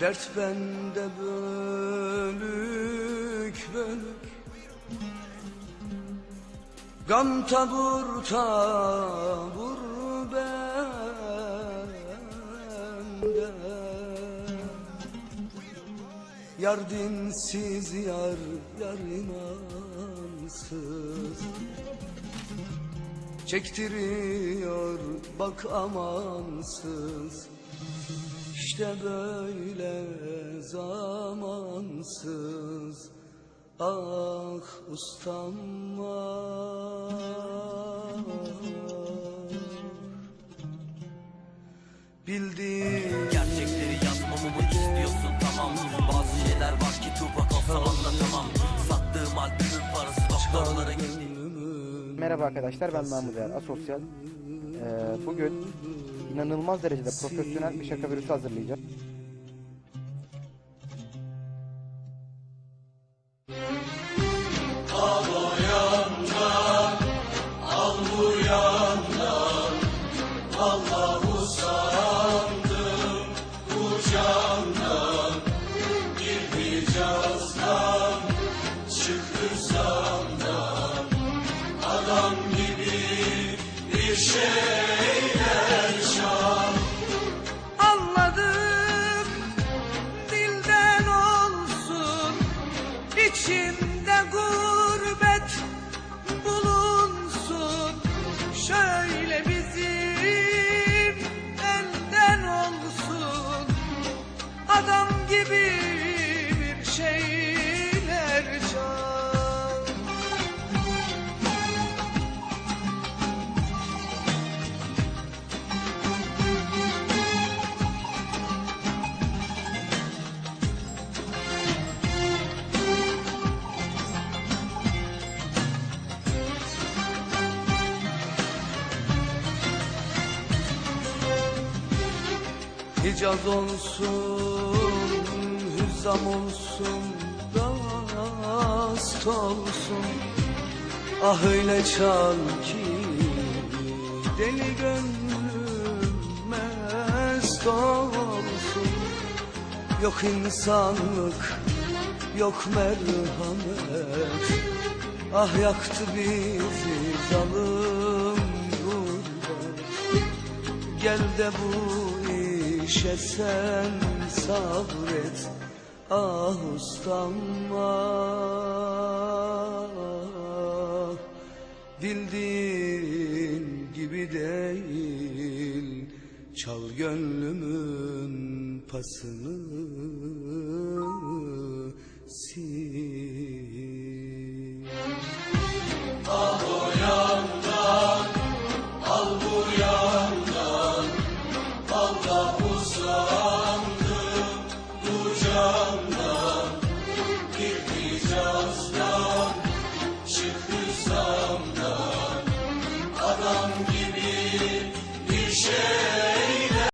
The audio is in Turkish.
Dert bende bölük bölük. Gam tabur tabur bende. Yar dinsiz yar yar imansız Çektiriyor bak amansız İşte böyle zamansız Ah ustam var. Bildiğin Gerçekleri yazmamı mı istiyorsun tamam. Bazı şeyler var ki Tupac olsam anlatamam. Sattığım albümün parası doktorlara gitti. Merhaba arkadaşlar ben Mahmut Er, Asosyal. Ee, bugün inanılmaz derecede profesyonel bir şaka virüsü hazırlayacağım. Anladım Hicaz olsun, hüzzam olsun, rast olsun. Ah öyle çal ki deli gönlüm mest olsun. Yok insanlık, yok merhamet. Ah yaktı bizi zalim gurbet Gel de bu işe sen sabret Ah ustam ah. Bildiğin gibi değil Çal gönlümün pasını sil